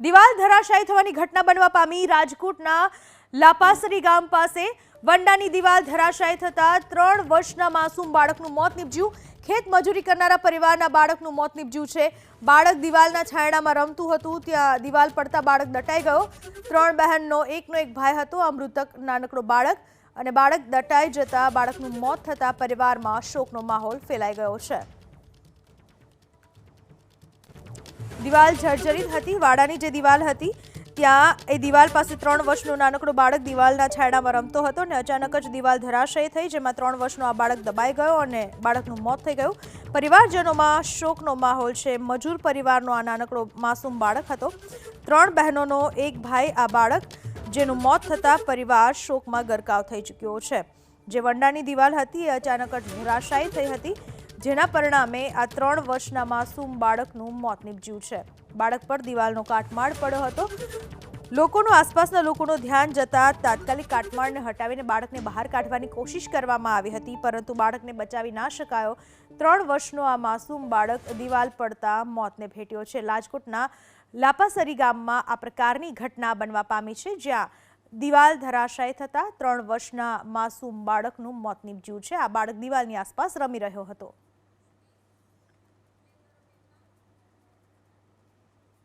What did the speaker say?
દિવાલ ધરાશાયી થવાની ઘટના બનવા પામી રાજકોટના લાપાસરી ગામ પાસે વંડાની દિવાલ ધરાશાયી થતા ત્રણ વર્ષના માસૂમ બાળકનું મોત નીપજ્યું. ખેત મજૂરી કરનારા પરિવારના બાળકનું મોત નીપજ્યું છે. બાળક દિવાલના છાયડામાં રમતું હતું, ત્યાં દિવાલ પડતા બાળક દટાઈ ગયો. ત્રણ બહેનનો, એકનો એક ભાઈ હતો, આ મૃતક નાનકડો બાળક અને બાળક દટાઈ જતા બાળકનું મોત થતાં પરિવારમાં શોકનો માહોલ ફેલાઈ ગયો છે. દિવાલ જર્જરિત હતી, વાડાની જે દિવાલ હતી, ત્યાં એ દિવાલ પાસે ત્રણ વર્ષનો નાનકડો બાળક દિવાલના છાયડામાં રમતો હતો અને અચાનક જ દિવાલ ધરાશય થઈ, જેમાં ત્રણ વર્ષનો આ બાળક દબાઈ ગયો અને બાળકનું મોત થઈ ગયું. પરિવારજનોમાં શોકનો માહોલ છે. મજૂર પરિવારનો આ નાનકડો માસૂમ બાળક હતો. ત્રણ બહેનોનો એક ભાઈ, આ બાળક, જેનું મોત થતાં પરિવાર શોકમાં ગરકાવ થઈ ચૂક્યો છે. જે વંડાની દિવાલ હતી, એ અચાનક જ ધરાશાયી થઈ હતી. જેના પરિણામે આ ત્રણ વર્ષના માસૂમ બાળકનું મોત નીપજ્યું છે. બાળક પર દિવાલનો કાટમાળ પડ્યો હતો. લોકોનું આસપાસના લોકોનું ધ્યાન જતા તાત્કાલિક કાટમાળને હટાવીને બાળકને બહાર કાઢવાની કોશિશ કરવામાં આવી હતી, પરંતુ બાળકને બચાવી ના શકાયો. ત્રણ વર્ષનો આ માસૂમ બાળક દિવાલ પડતા મોતને ભેટ્યો છે. રાજકોટના લાપાસરી ગામમાં આ પ્રકારની ઘટના બનવા પામી છે, જ્યાં દિવાલ ધરાશાય થતા ત્રણ વર્ષના માસૂમ બાળકનું મોત નીપજ્યું છે. આ બાળક દિવાલની આસપાસ રમી રહ્યો હતો.